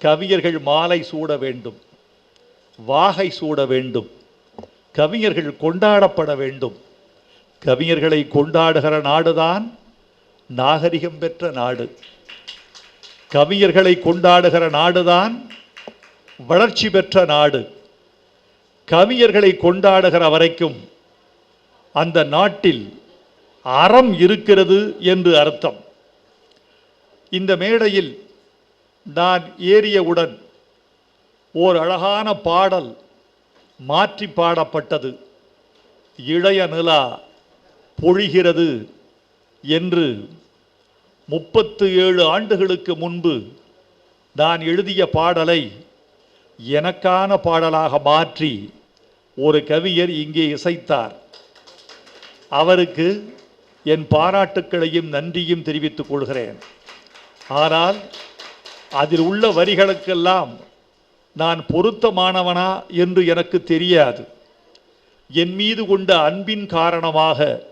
கவிஞர்கள் மாலை சூட வேண்டும் வாகை சூட வேண்டும் கவிஞர்கள் கொண்டாடப்பட வேண்டும். கவிஞர்களை கொண்டாடுகிற நாடுதான் நாகரிகம் பெற்ற நாடு. கவிஞர்களை கொண்டாடுகிற நாடுதான் வளர்ச்சி பெற்ற நாடு. கவிஞர்களை கொண்டாடுகிற வரைக்கும் அந்த நாட்டில் அறம் இருக்கிறது என்று அர்த்தம். இந்த மேடையில் நான் ஏறியவுடன் ஓர் அழகான பாடல் மாற்றி பாடப்பட்டது. இளைய நிலா பொழிகிறது என்று முப்பத்து ஏழு ஆண்டுகளுக்கு முன்பு நான் எழுதிய பாடலை எனக்கான பாடலாக மாற்றி ஒரு கவிஞர் இங்கே இசைத்தார். அவருக்கு என் பாராட்டுக்களையும் நன்றியும் தெரிவித்துக் கொள்கிறேன். ஆனால் அதில் உள்ள வரிகளுக்கெல்லாம் நான் பொருத்தமானவனா என்று எனக்கு தெரியாது. என் மீது கொண்ட அன்பின் காரணமாக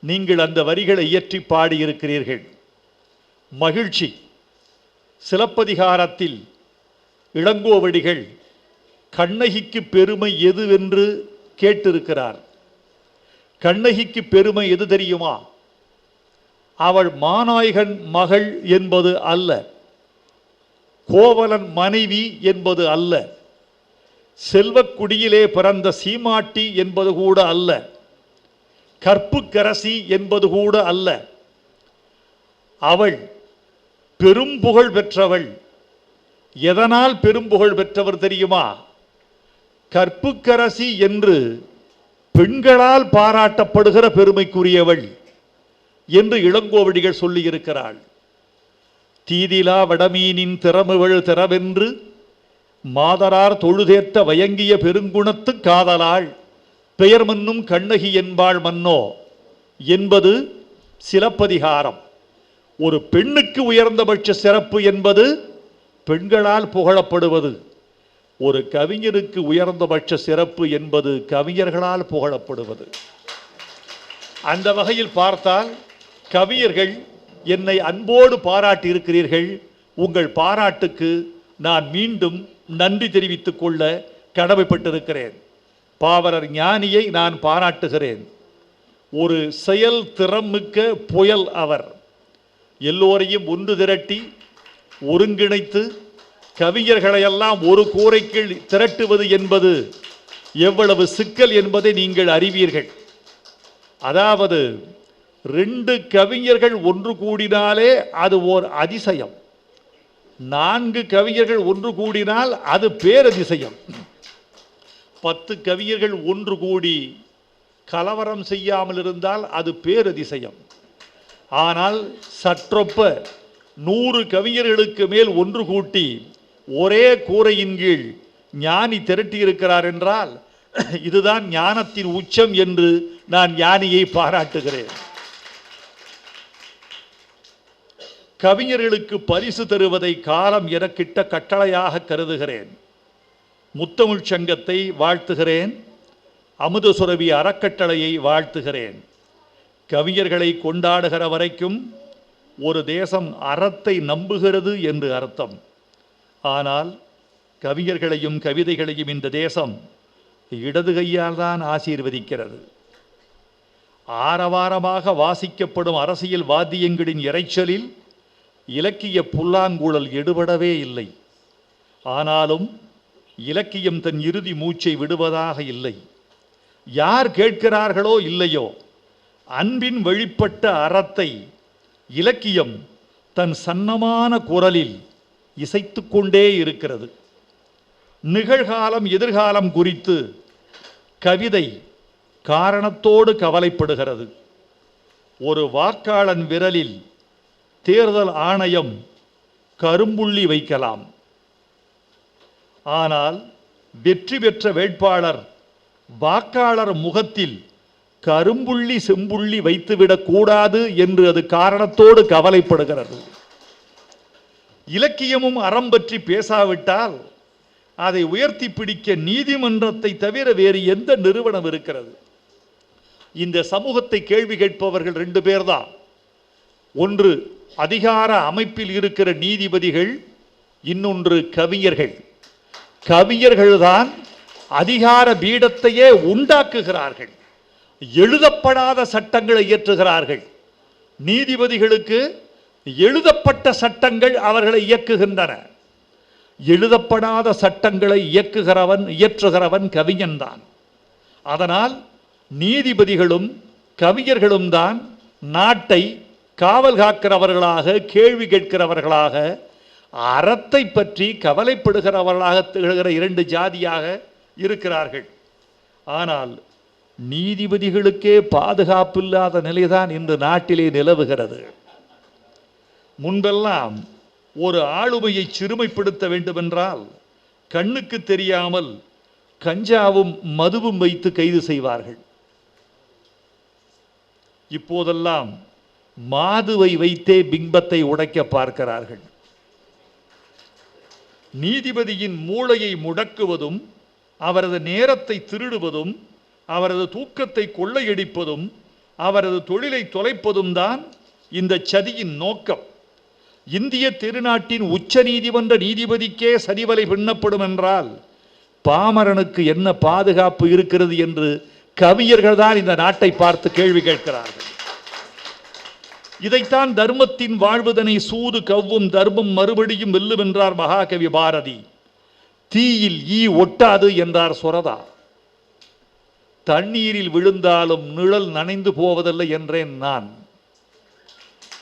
நீங்கள் அந்த வரிகளை இயற்றி பாடியிருக்கிறீர்கள். மகிழ்ச்சி. சிலப்பதிகாரத்தில் இளங்கோவடிகள் கண்ணகிக்கு பெருமை எதுவென்று கேட்டிருக்கிறார். கண்ணகிக்கு பெருமை எது தெரியுமா? அவள் மாநாயகன் மகள் என்பது அல்ல. கோவலன் மனைவி என்பது அல்ல. செல்வக்குடியிலே பிறந்த சீமாட்டி என்பது கூட அல்ல. கற்புக்கரசி என்பது கூட அல்ல. அவள் பெரும் புகழ் பெற்றவள். எதனால் பெரும் புகழ் பெற்றவர் தெரியுமா? கற்புக்கரசி என்று பெண்களால் பாராட்டப்படுகிற பெருமைக்குரியவள் என்று இளங்கோவடிகள் சொல்லியிருக்கிறாள். தீதிலா வடமீனின் திறமுவள் திறவென்று மாதரார் தொழுதேத்த வயங்கிய பெருங்குணத்து காதலாள் பெயர் மன்னும் கண்ணகி என்பாள் மன்னோ என்பது சிலப்பதிகாரம். ஒரு பெண்ணுக்கு உயர்ந்தபட்ச சிறப்பு என்பது பெண்களால் புகழப்படுவது. ஒரு கவிஞருக்கு உயர்ந்தபட்ச சிறப்பு என்பது கவிஞர்களால் புகழப்படுவது. அந்த வகையில் பார்த்தால் கவிஞர்கள் என்னை அன்போடு பாராட்டி இருக்கிறீர்கள் உங்கள் பாராட்டுக்கு நான் மீண்டும் நன்றி தெரிவித்துக் கொள்ள கடமைப்பட்டிருக்கிறேன். பாவரர் ஞானியை நான் பாராட்டுகிறேன். ஒரு செயல் திறமிக்க புயல் அவர். எல்லோரையும் ஒன்று திரட்டி ஒருங்கிணைத்து கவிஞர்களையெல்லாம் ஒரு கூரைக்குள் திரட்டுவது என்பது எவ்வளவு சிக்கல் என்பதை நீங்கள் அறிவீர்கள். அதாவது ரெண்டு கவிஞர்கள் ஒன்று கூடினாலே அது ஓர் அதிசயம். நான்கு கவிஞர்கள் ஒன்று கூடினால் அது பேரதிசயம். பத்து கவிஞர்கள் ஒன்று கூடி கலவரம் செய்யாமல் இருந்தால் அது பேரதிசயம். ஆனால் சற்றொப்ப நூறு கவிஞர்களுக்கு மேல் ஒன்று கூட்டி ஒரே கூரையின் கீழ் ஞானி திரட்டியிருக்கிறார் என்றால் இதுதான் ஞானத்தின் உச்சம் என்று நான் ஞானியை பாராட்டுகிறேன். கவிஞர்களுக்கு பரிசு தருவதை காலம் எனக்கிட்ட கட்டளையாக கருதுகிறேன். முத்தமிழ் சங்கத்தை வாழ்த்துகிறேன். அமுதசுரவி அறக்கட்டளையை வாழ்த்துகிறேன். கவிஞர்களை கொண்டாடுகிற வரைக்கும் ஒரு தேசம் அறத்தை நம்புகிறது என்று அர்த்தம். ஆனால் கவிஞர்களையும் கவிதைகளையும் இந்த தேசம் இடது கையால் தான் ஆசீர்வதிக்கிறது. ஆரவாரமாக வாசிக்கப்படும் அரசியல் வாத்தியங்களின் இறைச்சலில் இலக்கிய புல்லாங்குழல் எடுபடவே இல்லை. ஆனாலும் இலக்கியம் தன் இறுதி மூச்சை விடுவதாக இல்லை. யார் கேட்கிறார்களோ இல்லையோ அன்பின் வெளிப்பட்ட அறத்தை இலக்கியம் தன் சன்னமான குரலில் இசைத்து கொண்டே இருக்கிறது. நிகழ்காலம் எதிர்காலம் குறித்து கவிதை காரணத்தோடு கவலைப்படுகிறது. ஒரு வாக்காளன் விரலில் தேர்தல் ஆணையம் கரும்புள்ளி வைக்கலாம். ஆனால் வெற்றி பெற்ற வேட்பாளர் வாக்காளர் முகத்தில் கரும்புள்ளி செம்புள்ளி வைத்துவிடக் கூடாது என்று அது காரணத்தோடு கவலைப்படுகிறது. இலக்கியமும் அறம் பற்றி பேசாவிட்டால் அதை உயர்த்தி பிடிக்க நீதிமன்றத்தை தவிர வேறு எந்த நிறுவனம் இருக்கிறது? இந்த சமூகத்தை கேள்வி கேட்பவர்கள் ரெண்டு பேர்தான். ஒன்று அதிகார அமைப்பில் இருக்கிற நீதிபதிகள் இன்னொன்று கவிஞர்கள். கவிஞர்கள்தான் அதிகார பீடத்தையே உண்டாக்குகிறார்கள். எழுதப்படாத சட்டங்களை இயற்றுகிறார்கள். நீதிபதிகளுக்கு எழுதப்பட்ட சட்டங்கள் அவர்களை இயக்குகின்றன. எழுதப்படாத சட்டங்களை இயக்குகிறவன் இயற்றுகிறவன் கவிஞன்தான். அதனால் நீதிபதிகளும் கவிஞர்களும் தான் நாட்டை காவல் காக்கிறவர்களாக கேள்வி கேட்கிறவர்களாக அறத்தை பற்றி கவலைப்படுகிறவர்களாக திகழ்கிற இரண்டு ஜாதியாக இருக்கிறார்கள். ஆனால் நீதிபதிகளுக்கே பாதுகாப்பில்லாத நிலைதான் இன்று நாட்டிலே நிலவுகிறது. முன்பெல்லாம் ஒரு ஆளுமையை சிறுமைப்படுத்த வேண்டுமென்றால் கண்ணுக்கு தெரியாமல் கஞ்சாவும் மதுவும் வைத்து கைது செய்வார்கள். இப்போதெல்லாம் மாதுவை வைத்தே பிம்பத்தை உடைக்க பார்க்கிறார்கள். நீதிபதியின் மூளையை முடக்குவதும் அவரது நேரத்தை திருடுவதும் அவரது தூக்கத்தை கொள்ளையடிப்பதும் அவரது தொழிலை தொலைப்பதும் தான் இந்த சதியின் நோக்கம். இந்திய திருநாட்டின் உச்ச நீதிமன்ற நீதிபதிக்கே சதிவலை பின்னப்படும் என்றால் பாமரனுக்கு என்ன பாதுகாப்பு இருக்கிறது என்று கவிஞர்கள் தான் இந்த நாட்டை பார்த்து கேள்வி கேட்கிறார்கள். இதைத்தான் தர்மத்தின் வாழ்வதனை சூது கவ்வும் தர்மம் மறுபடியும் வெல்லும் என்றார் மகாகவி பாரதி. தீயில் ஈ ஒட்டாது என்றார் சுரதா தண்ணீரில் விழுந்தாலும் நிழல் நனைந்து போவதில்லை என்றேன் நான்.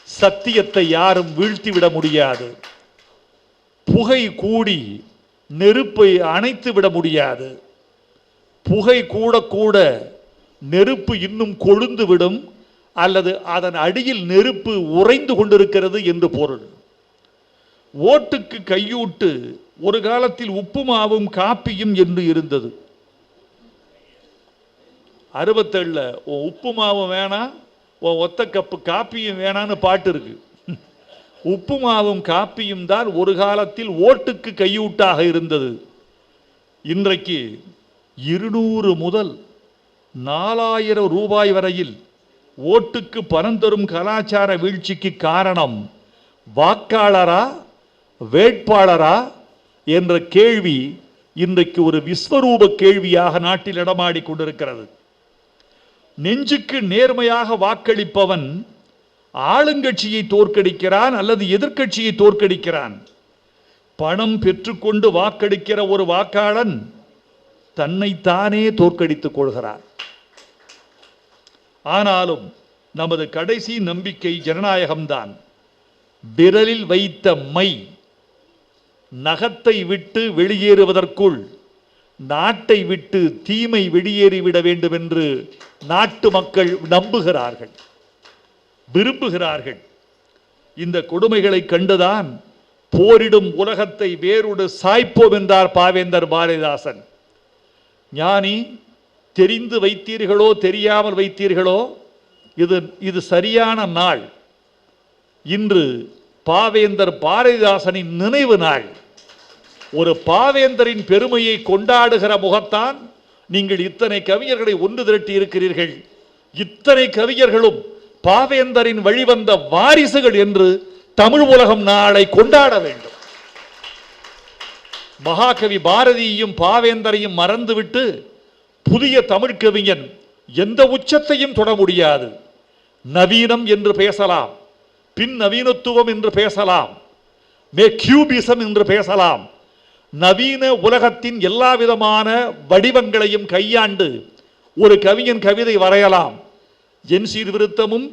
சத்தியத்தை யாரும் வீழ்த்திவிட முடியாது. புகை கூடி நெருப்பை அணைத்து விட முடியாது. புகை கூட கூட நெருப்பு இன்னும் கொழுந்து விடும் அல்லது அதன் அடியில் நெருப்பு உறைந்து கொண்டிருக்கிறது என்று பொருள். ஓட்டுக்கு கையூட்டு ஒரு காலத்தில் உப்புமாவும் காப்பியும் என்று இருந்தது. அறுபத்தேழில் உன் உப்புமாவும் வேணாம் உன் ஒத்த கப்பு காப்பியும் வேணான்னு பாட்டு இருக்கு. உப்புமாவும் காப்பியும் தான் ஒரு காலத்தில் ஓட்டுக்கு கையூட்டாக இருந்தது. இன்றைக்கு இருநூறு முதல் நாலாயிரம் ரூபாய் வரையில் ஓட்டுக்கு பணம் தரும் கலாச்சார வீழ்ச்சிக்கு காரணம் வாக்காளரா வேட்பாளரா என்ற கேள்வி இன்றைக்கு ஒரு விஸ்வரூப கேள்வியாக நாட்டில் இடமாடி கொண்டிருக்கிறது. நெஞ்சுக்கு நேர்மையாக வாக்களிப்பவன் ஆளுங்கட்சியை தோற்கடிக்கிறான் அல்லது எதிர்க்கட்சியை தோற்கடிக்கிறான். பணம் பெற்றுக்கொண்டு வாக்களிக்கிற ஒரு வாக்காளன் தன்னைத்தானே தோற்கடித்துக் கொள்கிறான் ஆனாலும் நமது கடைசி நம்பிக்கை ஜனநாயகம்தான். விரலில் வைத்த மை நகத்தை விட்டு வெளியேறுவதற்குள் நாட்டை விட்டு தீமை வெளியேறிவிட வேண்டும் என்று நாட்டு மக்கள் நம்புகிறார்கள் விரும்புகிறார்கள். இந்த கொடுமைகளை கண்டுதான் போரிடும் உலகத்தை வேரோடு சாய்ப்போம் என்றார் பாவேந்தர் பாரதிதாசன். ஞானி தெரிந்து வைத்தீர்களோ தெரியாமல் வைத்தீர்களோ இது இது சரியான நாள். இன்று பாவேந்தர் பாரதிதாசனின் நினைவு நாள். ஒரு பாவேந்தரின் பெருமையை கொண்டாடுகிற முகத்தான் நீங்கள் இத்தனை கவிஞர்களை ஒன்று திரட்டி இருக்கிறீர்கள். இத்தனை கவிஞர்களும் பாவேந்தரின் வழிவந்த வாரிசுகள் என்று தமிழ் உலகம் நாளை கொண்டாட வேண்டும். மகாகவி பாரதியையும் பாவேந்தரையும் மறந்துவிட்டு புதிய தமிழ் கவிஞன் எந்த உச்சத்தையும் தொட முடியாது. நவீனம் என்று பேசலாம் பின் நவீனத்துவம் என்று பேசலாம் மே கியூபிசம் என்று பேசலாம். நவீன உலகத்தின் எல்லா விதமான வடிவங்களையும் கையாண்டு ஒரு கவிஞன் கவிதை வரையலாம். என் சீர்விருத்தமும்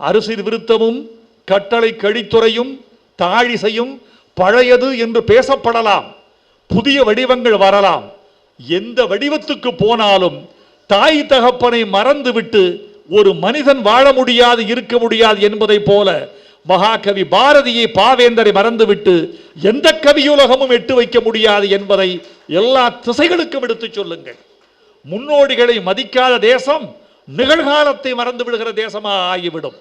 அறுசீர் விருத்தமும் கட்டளை கழித்துறையும் தாழிசையும் பழையது என்று பேசப்படலாம். புதிய வடிவங்கள் வரலாம். எந்த வடிவத்துக்கு போனாலும் தாய் தகப்பனை மறந்துவிட்டு ஒரு மனிதன் வாழ முடியாது இருக்க முடியாது என்பதைப் போல மகாகவி பாரதியை பாவேந்தரை மறந்துவிட்டு எந்த கவியுலகமும் எட்டு வைக்க முடியாது என்பதை எல்லா திசைகளுக்கும் எடுத்துச் சொல்லுங்கள். முன்னோடிகளை மதிக்காத தேசம் நிகழ்காலத்தை மறந்து விடுகிற தேசமாக ஆகிவிடும்.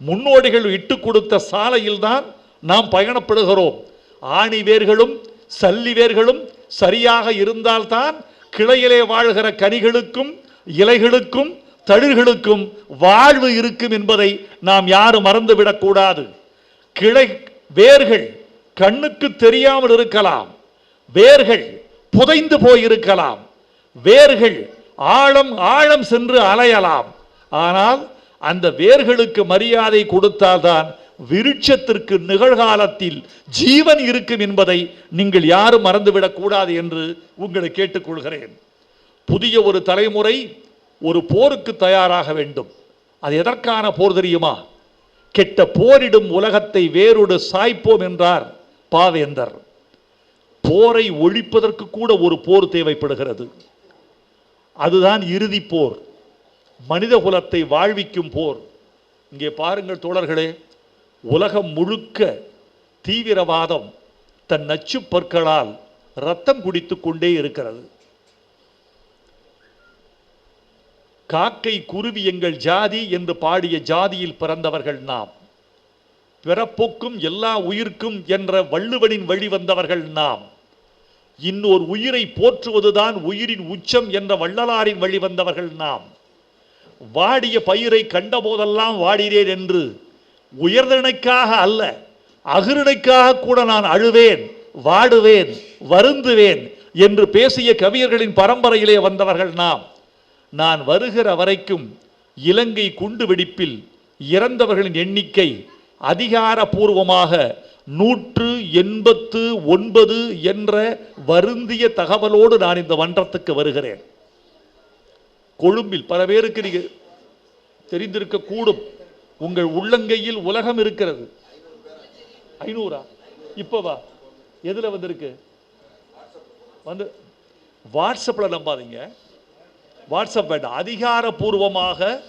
முன்னோடிகள் இட்டு கொடுத்த சாலையில் தான் நாம் பயணப்படுகிறோம். ஆணி வேர்களும் சல்லி வேர்களும் சரியாக இருந்தால்தான் கிளையிலே வாழ்கிற கனிகளுக்கும் இலைகளுக்கும் தளிர்களுக்கும் வாழ்வு இருக்கும் என்பதை நாம் யாரும் மறந்துவிடக்கூடாது கிளை வேர்கள் கண்ணுக்கு தெரியாமல் இருக்கலாம். வேர்கள் புதைந்து போயிருக்கலாம். வேர்கள் ஆழம் ஆழம் சென்று அலையலாம். ஆனால் அந்த வேர்களுக்கு மரியாதை கொடுத்தால்தான் விருட்சத்திற்கு நிகழ்காலத்தில் ஜீவன் இருக்கும் என்பதை நீங்கள் யாரும் மறந்துவிடக் கூடாது என்று உங்களை கேட்டுக்கொள்கிறேன். புதிய ஒரு தலைமுறை ஒரு போருக்கு தயாராக வேண்டும். அது எதற்கான போர் தெரியுமா? கெட்ட போரிடும் உலகத்தை வேரோடு சாய்ப்போம் என்றார் பாவேந்தர். போரை ஒழிப்பதற்கு கூட ஒரு போர் தேவைப்படுகிறது. அதுதான் இறுதி போர். மனித குலத்தை வாழ்விக்கும் போர். இங்கே பாருங்கள் தோழர்களே உலகம் முழுக்க தீவிரவாதம் தன் நச்சுப் பற்களால் ரத்தம் குடித்து கொண்டே இருக்கிறது. காக்கை குருவி எங்கள் ஜாதி என்று பாடிய ஜாதியில் பிறந்தவர்கள் நாம். பிறப்புக்கும் எல்லா உயிர்க்கும் என்ற வள்ளுவனின் வழி வந்தவர்கள் நாம். இன்னொரு உயிரை போற்றுவதுதான் உயிரின் உச்சம் என்ற வள்ளலாரின் வழி வந்தவர்கள் நாம். வாடிய பயிரை கண்டபோதெல்லாம் வாடினேன் என்று உயர்தனைக்காக அல்ல அகிருணைக்காக கூட நான் அழுவேன் வாடுவேன் வருந்துவேன் என்று பேசிய கவியர்களின் பரம்பரையிலே வந்தவர்கள் நாம். நான் வருகிற வரைக்கும் இலங்கை குண்டு வெடிப்பில் இறந்தவர்களின் எண்ணிக்கை அதிகாரபூர்வமாக நூற்று எண்பத்து ஒன்பது என்ற வருந்திய தகவலோடு நான் இந்த மன்றத்துக்கு வருகிறேன். கொழும்பில் பல பேருக்கு நீங்கள் தெரிந்திருக்கக்கூடும். கூடும் உங்கள் உள்ளங்கையில் உலகம் இருக்கிறது. ஐநூறா? இப்பவா எதுல வந்திருக்கு? வந்து வாட்ஸ்அப்பில் நம்பாதீங்க. வாட்ஸ்அப் வேண்டாம். அதிகாரப்பூர்வமாக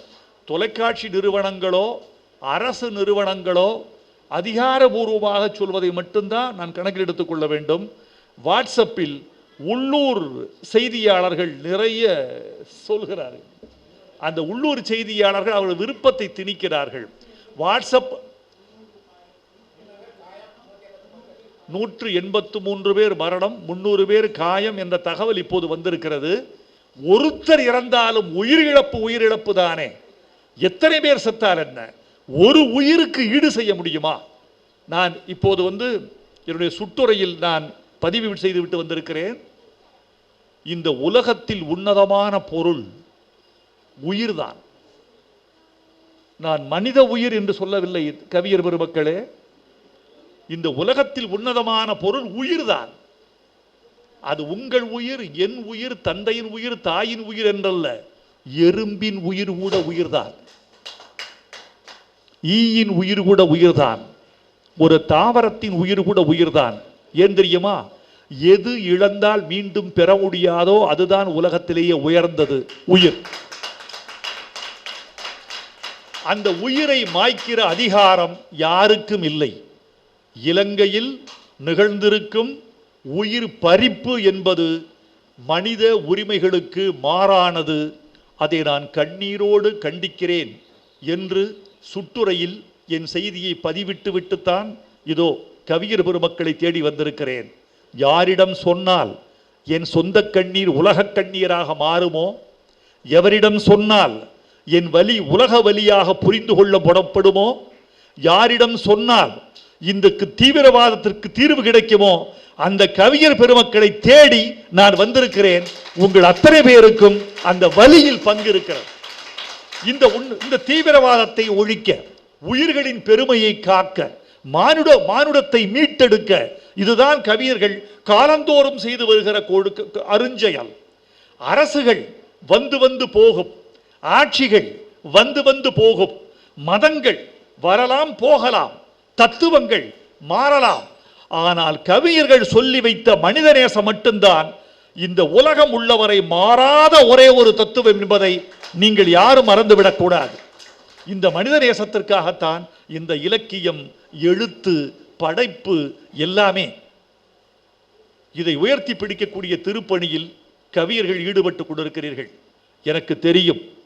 தொலைக்காட்சி நிறுவனங்களோ அரசு நிறுவனங்களோ அதிகாரபூர்வமாக சொல்வதை மட்டும்தான் நான் கணக்கில் எடுத்துக்கொள்ள வேண்டும். வாட்ஸ்அப்பில் உள்ளூர் செய்தியாளர்கள் நிறைய சொல்கிறார்கள். அந்த உள்ளூர் செய்தியாளர்கள் அவர்கள் விருப்பத்தை திணிக்கிறார்கள். வாட்ஸ்அப் நூற்று எண்பத்து மூன்று பேர் மரணம் முன்னூறு பேர் காயம் என்ற தகவல் இப்போது வந்திருக்கிறது. ஒருத்தர் இறந்தாலும் உயிரிழப்பு உயிரிழப்பு தானே. எத்தனை பேர் செத்தால் என்ன? ஒரு உயிருக்கு ஈடு செய்ய முடியுமா? நான் இப்போது வந்து என்னுடைய சுட்டுரையில் நான் பதிவு செய்துவிட்டு வந்திருக்கிறேன். இந்த உலகத்தில் உன்னதமான பொருள் உயிர்தான். நான் மனித உயிர் என்று சொல்லவில்லை கவியர் பெருமக்களே. இந்த உலகத்தில் உன்னதமான பொருள் உயிர்தான். அது உங்கள் உயிர் என் உயிர் தந்தையின் உயிர் தாயின் உயிர் என்றல்ல எறும்பின் உயிர் கூட உயிர்தான். ஈயின் உயிர் கூட உயிர்தான். ஒரு தாவரத்தின் உயிர் கூட உயிர்தான். ஏன் தெரியுமா? எது இழந்தால் மீண்டும் பெற முடியாதோ அதுதான் உலகத்திலேயே உயர்ந்தது உயிர். அந்த உயிரை மாய்க்கிற அதிகாரம் யாருக்கும் இல்லை. இலங்கையில் நிகழ்ந்திருக்கும் உயிர் பறிப்பு என்பது மனித உரிமைகளுக்கு மாறானது. அதை நான் கண்ணீரோடு கண்டிக்கிறேன் என்று சுட்டுரையில் என் செய்தியை பதிவிட்டு விட்டுத்தான் இதோ கவியர் பெருமக்களை தேடி வந்திருக்கிறேன். யாரிடம் சொன்னால் என் சொந்த கண்ணீர் உலகக் கண்ணீராக மாறுமோ? எவரிடம் சொன்னால் என் வலி உலக வலியாக புரிந்து கொள்ள புறப்படுமோ யாரிடம் சொன்னால் இந்த தீவிரவாதத்திற்கு தீர்வு கிடைக்குமோ? அந்த கவிஞர் பெருமக்களை தேடி நான் வந்திருக்கிறேன். உங்கள் அத்தனை பேருக்கும் அந்த வழியில் பங்கு இருக்கிறது இந்த இந்த தீவிரவாதத்தை ஒழிக்க உயிர்களின் பெருமையை காக்க மானுட மானுடத்தை மீட்டெடுக்க இதுதான் கவியர்கள் காலந்தோறும் செய்து வருகிற கொடுக்க அருஞ்செயல். அரசுகள் வந்து வந்து போகும். ஆட்சிகள் வந்து வந்து போகும். மதங்கள் வரலாம் போகலாம். தத்துவங்கள் மாறலாம். ஆனால் கவிஞர்கள் சொல்லி வைத்த மனிதநேசம் மட்டும்தான் இந்த உலகம் உள்ளவரை மாறாத ஒரே ஒரு தத்துவம் என்பதை நீங்கள் யாரும் மறந்துவிடக்கூடாது. இந்த மனித நேசத்திற்காகத்தான் இந்த இலக்கியம் எழுத்து படைப்பு எல்லாமே. இதை உயர்த்தி பிடிக்கக்கூடிய திருப்பணியில் கவியர்கள் ஈடுபட்டு கொண்டிருக்கிறீர்கள். எனக்கு தெரியும்.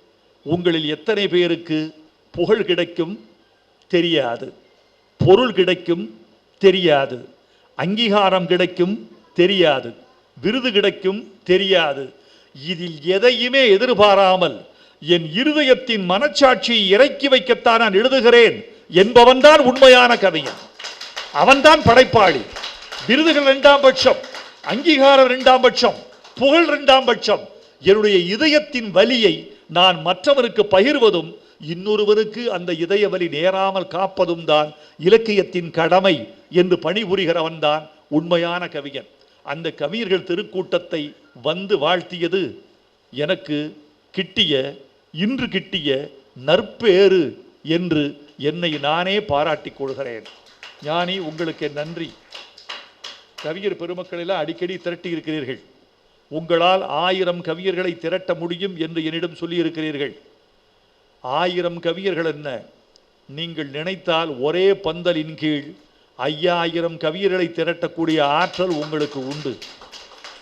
உங்களில் எத்தனை பேருக்கு புகழ் கிடைக்கும் தெரியாது. பொருள் கிடைக்கும் தெரியாது. அங்கீகாரம் கிடைக்கும் தெரியாது. விருது கிடைக்கும் தெரியாது. இதில் எதையுமே எதிர்பாராமல் என் இருதயத்தின் மனச்சாட்சியை இறக்கி வைக்கத்தான் நான் எழுதுகிறேன் என்பவன்தான் உண்மையான கவிஞன். அவன்தான் படைப்பாளி. விருதுகள் இரண்டாம் பட்சம் அங்கீகாரம் இரண்டாம் பட்சம் புகழ் இரண்டாம் பட்சம். என்னுடைய இதயத்தின் வலியை நான் மற்றவருக்கு பகிர்வதும் இன்னொருவருக்கு அந்த இதய வலி நேராமல் காப்பதும் தான் இலக்கியத்தின் கடமை என்று பணிபுரிகிறவன் தான் உண்மையான கவிஞன். அந்த கவிஞர்கள் திருக்கூட்டத்தை வந்து வாழ்த்தியது எனக்கு கிட்டிய இன்று கிட்டிய நற்பேறு என்று என்னை நானே பாராட்டிக் கொள்கிறேன். ஞானி உங்களுக்கு நன்றி. கவிஞர் பெருமக்களெல்லாம் அடிக்கடி திரட்டி இருக்கிறீர்கள். உங்களால் ஆயிரம் கவியர்களை திரட்ட முடியும் என்று என்னிடம் சொல்லியிருக்கிறீர்கள். ஆயிரம் கவியர்கள் என்ன? நீங்கள் நினைத்தால் ஒரே பந்தலின் கீழ் ஐயாயிரம் கவியர்களை திரட்டக்கூடிய ஆற்றல் உங்களுக்கு உண்டு.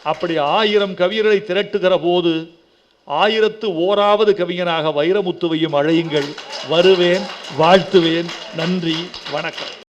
அப்படி ஆயிரம் கவியர்களை திரட்டுகிற போது ஆயிரத்து ஓராவது கவிஞனாக வைரமுத்துவையும் அழையுங்கள். வருவேன் வாழ்த்துவேன். நன்றி வணக்கம்.